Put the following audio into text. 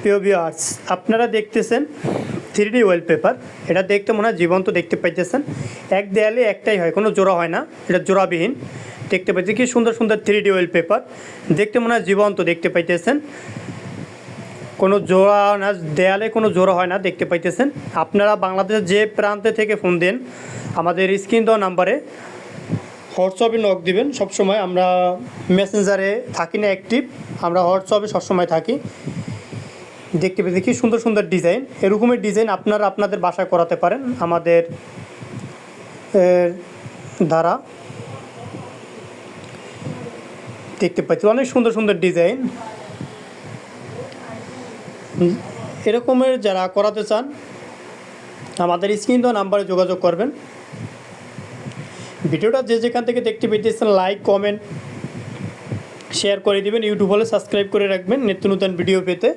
প্রিয় আপনারা দেখতেছেন থ্রি ডি ওয়েলপেপার এটা দেখতে মনে হয় জীবন্ত দেখতে পাইতেছেন। এক দেয়ালে একটাই হয়, কোনো জোড়া হয় না, এটা জোড়াবিহীন। দেখতে পাচ্ছি কি সুন্দর সুন্দর থ্রি ডি ওয়েলপেপার দেখতে মনে হয় জীবন্ত দেখতে পাইতেছেন। কোনো জোড়া না, দেয়ালে কোনো জোড়া হয় না, দেখতে পাইতেছেন। আপনারা বাংলাদেশের যে প্রান্তে থেকে ফোন দেন, আমাদের স্ক্রিন দেওয়া নাম্বারে হোয়াটসঅ্যাপে নক দিবেন। সবসময় আমরা মেসেঞ্জারে থাকি না অ্যাক্টিভ আমরা হোয়াটসঅ্যাপে সবসময় থাকি। দেখতে পেয়েছি কি সুন্দর সুন্দর ডিজাইন। এরকমের ডিজাইন আপনারা আপনাদের বাসায় করাতে পারেন। আমাদের দ্বারা। দেখতে পাচ্ছি, অনেক সুন্দর সুন্দর ডিজাইন। এরকমের যারা করাতে চান, আমাদের স্ক্রিন নাম্বারে যোগাযোগ করবেন। ভিডিওটা যে যেখান থেকে দেখতে পেতেছেন লাইক কমেন্ট শেয়ার করে দিবেন। ইউটিউব হলে সাবস্ক্রাইব করে রাখবেন। নিত্য নতুন ভিডিও পেতে।